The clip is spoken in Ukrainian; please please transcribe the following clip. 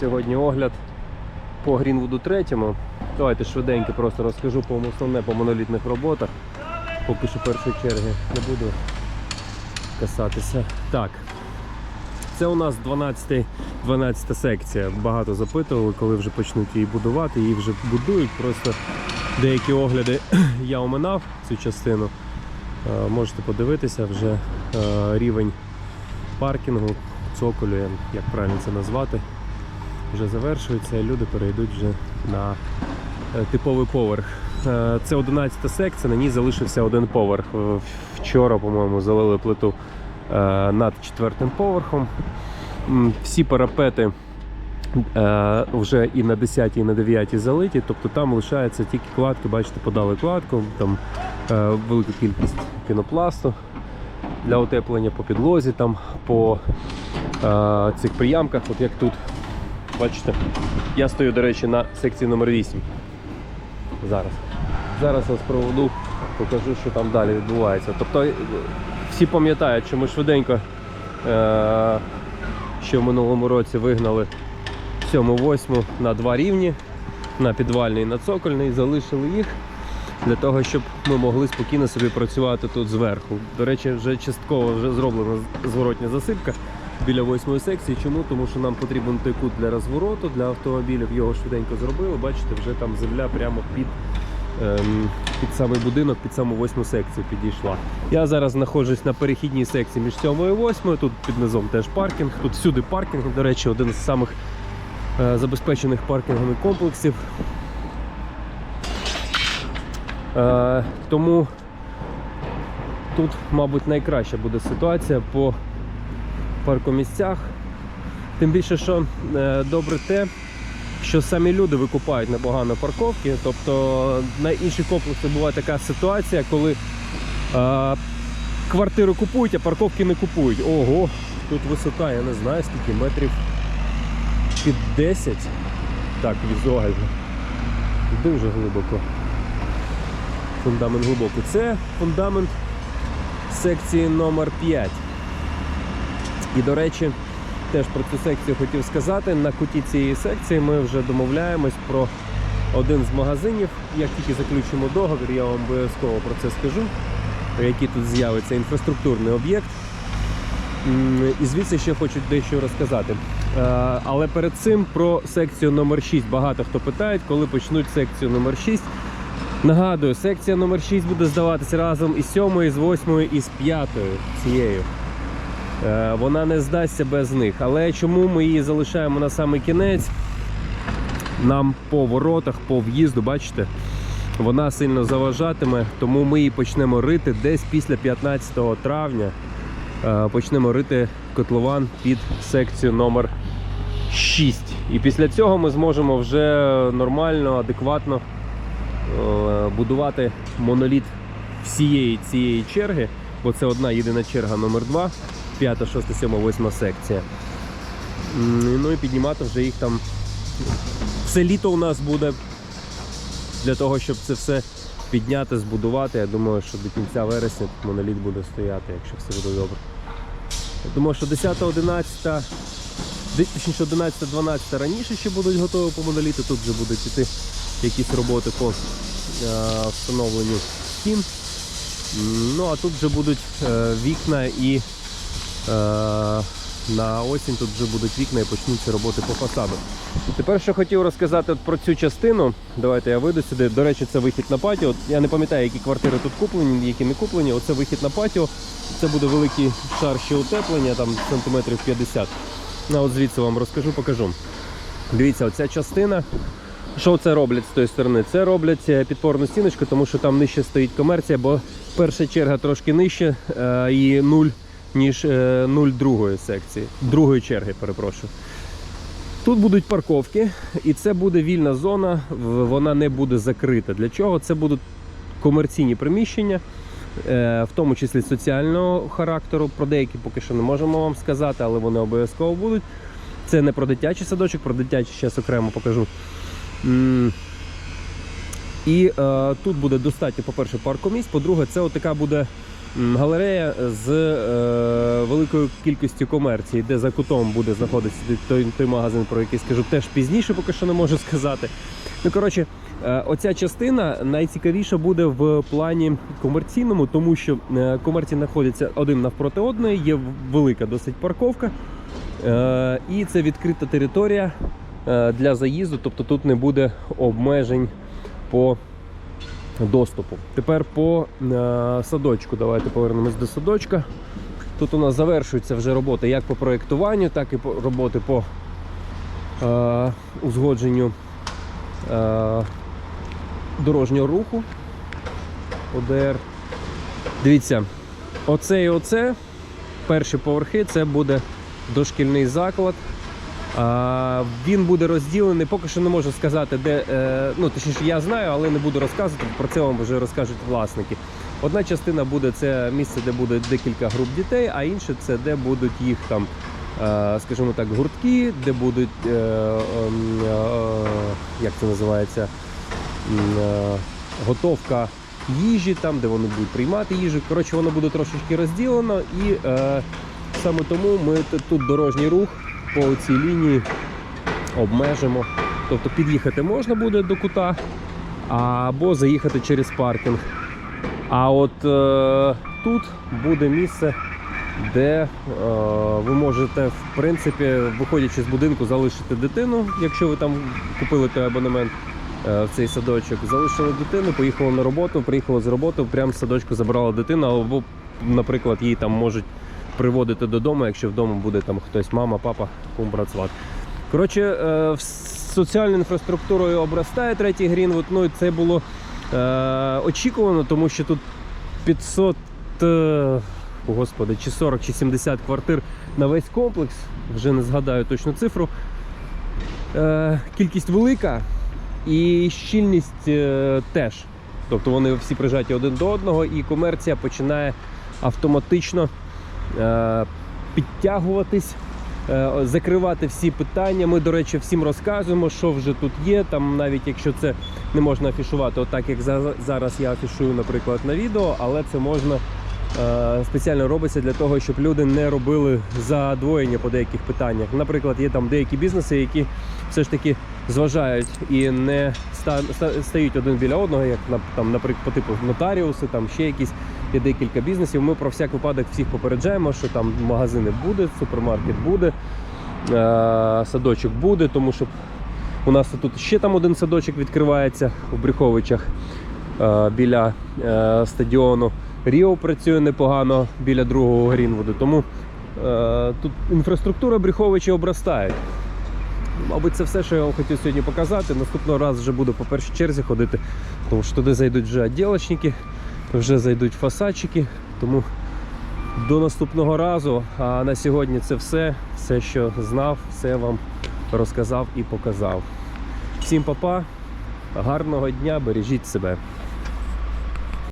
сьогодні огляд по Грінвуду 3. Давайте швиденько просто розкажу по основне по монолітних роботах. Поки що першої черги не буду касатися. Так. Це у нас 12, 12 секція. Багато запитували, коли вже почнуть її будувати. Її вже будують. Просто деякі огляди я оминав цю частину. Е, Можете подивитися вже е, рівень паркінгу, цоколю, як правильно це назвати, вже завершується і люди перейдуть вже на е, типовий поверх. Е, Це 11 секція, на ній залишився один поверх. Е, Вчора, по-моєму, залили плиту над четвертим поверхом. Всі парапети вже і на 10, і на 9 залиті, тобто там лишаються тільки кладки, бачите, подали кладку, там велика кількість пінопласту для утеплення по підлозі, там по цих приямках, от як тут. Бачите, я стою, до речі, на секції номер 8. Зараз. Зараз вас проведу, покажу, що там далі відбувається. Тобто е, всі пам'ятають, що ми швиденько е, ще в минулому році вигнали 7-8 на два рівні, на підвальний і на цокольний, залишили їх для того, щоб ми могли спокійно собі працювати тут зверху. До речі, вже частково вже зроблена зворотня засипка біля восьмої секції. Чому? Тому що нам потрібен той кут для розвороту, для автомобілів. Його швиденько зробили. Бачите, вже там земля прямо під, ем, під самий будинок, під саму восьму секцію підійшла. Я зараз знаходжусь на перехідній секції між сьомою і восьмою. Тут під низом теж паркінг. Тут всюди паркінг. До речі, один з самих е, забезпечених паркінгових комплексів. Е, тому тут, мабуть, найкраща буде ситуація по паркомісцях. Тим більше, що е, добре те, що самі люди викупають непогано парковки. Тобто на інших комплексах буває така ситуація, коли е, квартиру купують, а парковки не купують. Ого, тут висота, я не знаю скільки, метрів під 10. Так, візуально. Дуже глибоко. Фундамент глибокий. Це фундамент секції номер 5. І, до речі, теж про цю секцію хотів сказати. На куті цієї секції ми вже домовляємось про один з магазинів. Як тільки заключимо договір, я вам обов'язково про це скажу, який тут з'явиться інфраструктурний об'єкт. І звідси ще хочуть дещо розказати. Е, Але перед цим про секцію номер 6 багато хто питає, коли почнуть секцію номер 6. Нагадую, секція номер 6 буде здаватися разом із 7, з 8 і з 5 цією. Е, Вона не здасться без них. Але чому ми її залишаємо на самий кінець? Нам по воротах, по в'їзду, бачите, вона сильно заважатиме, тому ми її почнемо рити десь після 15 травня. Е, Почнемо рити котлован під секцію номер 6. І після цього ми зможемо вже нормально, адекватно е, будувати моноліт всієї цієї черги, бо це одна єдина черга номер 2 5, 6, 7, 8 секція. Ну і піднімати вже їх там. Все літо у нас буде для того, щоб це все підняти, збудувати. Я думаю, що до кінця вересня моноліт буде стояти, якщо все буде добре. Я думаю, що 10, 11, де- точніше 11, 12 раніше ще будуть готові по моноліту. Тут вже будуть іти якісь роботи по е, встановленню стін. Ну а тут вже будуть е, вікна і на осінь тут вже будуть вікна і почнуться роботи по фасаду. Тепер що хотів розказати от про цю частину. Давайте я вийду сюди. До речі, це вихід на патіо. От Я не пам'ятаю, які квартири тут куплені, які не куплені. Оце вихід на патіо. Це буде великий шар ще утеплення, там сантиметрів 50. Ну, от звідси вам розкажу, покажу. Дивіться, оця частина. Що це роблять з тої сторони? Це роблять е, підпорну стіночку, тому що там нижче стоїть комерція, бо перша черга трошки нижче е, і нуль, ніж е, нуль другої секції, другої черги, перепрошую. Тут будуть парковки, і це буде вільна зона, вона не буде закрита. Для чого? Це будуть комерційні приміщення, е, в тому числі соціального характеру. Про деякі поки що не можемо вам сказати, але вони обов'язково будуть. Це не про дитячий садочок, про дитячий зараз окремо покажу. І е, тут буде достатньо, по-перше, паркомісць, по-друге, це отака буде галерея з е, великою кількістю комерції, де за кутом буде знаходитися той, той магазин, про який скажу теж пізніше, поки що не можу сказати. Ну, коротше, е, оця частина найцікавіша буде в плані комерційному, тому що е, комерції знаходяться один навпроти одної, є велика досить парковка. Е, І це відкрита територія е, для заїзду, тобто тут не буде обмежень по доступу. Тепер по е, садочку. Давайте повернемось до садочка. Тут у нас завершується вже робота як по проєктуванню, так і по роботи по е, узгодженню е, дорожнього руху. ОДР. Дивіться, оце і оце. Перші поверхи це буде дошкільний заклад. Він буде розділений, поки що не можу сказати, де. Е, ну, точніше, я знаю, але не буду розказувати. Про це вам вже розкажуть власники. Одна частина буде це місце, де буде декілька груп дітей, а інше це де будуть їх там, е, скажімо так, гуртки, де будуть, е, ем, як це називається, готовка їжі, там, де вони будуть приймати їжу. Коротше, воно буде трошечки розділено, і саме тому ми тут дорожній рух по цій лінії обмежимо. Тобто під'їхати можна буде до кута, або заїхати через паркінг. А от е, тут буде місце, де е, ви можете, в принципі, виходячи з будинку, залишити дитину, якщо ви там купили той абонемент е, в цей садочок. Залишили дитину, поїхали на роботу, приїхали з роботи, прямо з садочку забрала дитину, або, наприклад, її там можуть приводити додому, якщо вдома буде там хтось, мама, папа, кум, брат, сват. Коротше, е, соціальною інфраструктурою обростає третій Грінвуд. Ну і це було е, очікувано, тому що тут 500, е, господи, чи 40, чи 70 квартир на весь комплекс. Вже не згадаю точну цифру. Кількість велика і щільність теж. Тобто вони всі прижаті один до одного, і комерція починає автоматично підтягуватись, е, закривати всі питання. Ми, до речі, всім розказуємо, що вже тут є. Там навіть якщо це не можна афішувати, отак як зараз я афішую, наприклад, на відео, але це можна е, спеціально робиться для того, щоб люди не робили задвоєння по деяких питаннях. Наприклад, є там деякі бізнеси, які все ж таки зважають і не ста- ста- стають один біля одного, як там, наприклад, по типу нотаріуси, там ще якісь є декілька бізнесів. Ми про всяк випадок всіх попереджаємо, що там магазини буде, супермаркет буде, е, садочок буде, тому що у нас тут ще там один садочок відкривається в Брюховичах е, біля е, стадіону. Ріо працює непогано біля другого Грінвуду. Тому тут інфраструктура Брюховичі обростає. Мабуть, це все, що я вам хотів сьогодні показати. Наступного разу вже буду по першій черзі ходити, тому що туди зайдуть вже відділочники, вже зайдуть фасадчики. Тому до наступного разу. А на сьогодні це все. Все, що знав, все вам розказав і показав. Всім па-па, гарного дня, бережіть себе.